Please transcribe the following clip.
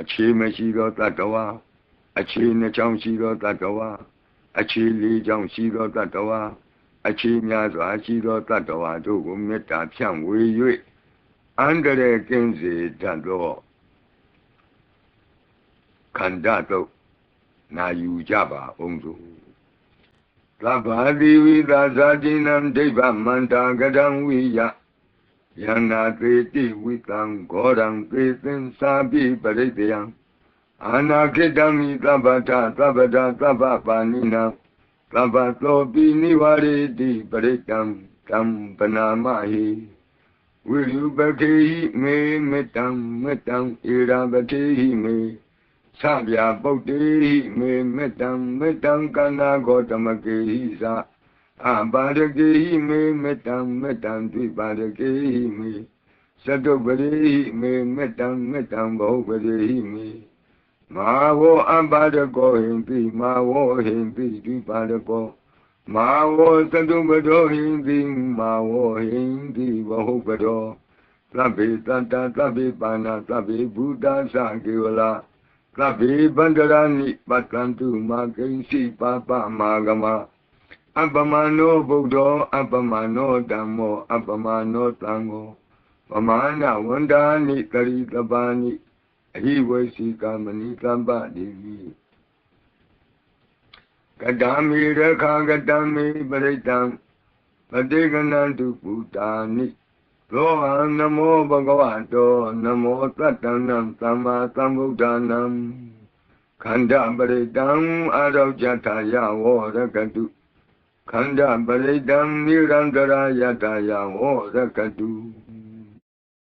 အခြေမရှိသောတတ္တဝါအခြေနှစ်ချောင်းရှိသောတတ္တဝါအခြေလေးချောင်းရှိသောတတ္တဝါအခြေများစွာရှိသောတတ္တဝါတို့ကိုမေတ္တာဖြန့်ဝေ၍အန္တရာယ်ကင်းစေတတ်သောခန္ဓာတို့နာယူကြပါအောင်စို့သဗ္ဗတိဝိသဇာတိနံဒိဗ္ဗမန္တာကတံဝိယ ယန္နာသေတိဝိတံဂောရံသေသင်္စာပိပရိတယံအာနာခိတမိသဗ္ဗတသဗ္ဗတသဗ္ဗပါဏိနံသဗ္ဗသောပိနိဝရေတိပရိတံကံပနာမဟိဝိရုပခေဟိမေမေတံမေတံဣရာပတိဟိမေသဗျာပုတ်တေဟိမေမေတံမေတံကန္နာဂောတမကေဟိသာ आबार के ही में मितम मितम द्विपार के ही में सतोपरे ही में मितम मितम बहुपरे ही में माँ वो अम्बार को हिंदी माँ वो हिंदी द्विपार को माँ वो सतुपरो हिंदी माँ वो हिंदी बहुपरो तभी तंता तभी पाना तभी भूता सा केवला तभी बंदरानी पतंतु माँ कैसी पापा माँ गमा ဝောသတုပတောဟိပိမာဝောဟိပိဘောပတောသဗ္ဗေတတသဗ္ဗေပါဏသဗ္ဗေဘုဒ္ဓသကေဝလာသဗ္ဗေဗန္ဒရာနိပတ္တံတုမာကိဉ္စီပါပမာဂမအပမနောဗုဒ္ဓောအပမနောဓမ္မောအပမနောသံဃောပမာဏဝန္ဒာနိတရိတပါဏိအဟိဝေစီကမဏိသဗ္ဗတိမိကတံမိရခာကတံမိပရိတံပတိကနံတုပုတာနိသောဟံနမောဘဂဝတောနမောတတ္တနံသမ္မာသမ္ဗုဒ္ဓနံခန္ဓာပရိတံအာရောကြထာယဝရကတု ခန္ဓာပရိတံနိရန္တရာယတယဝရကတု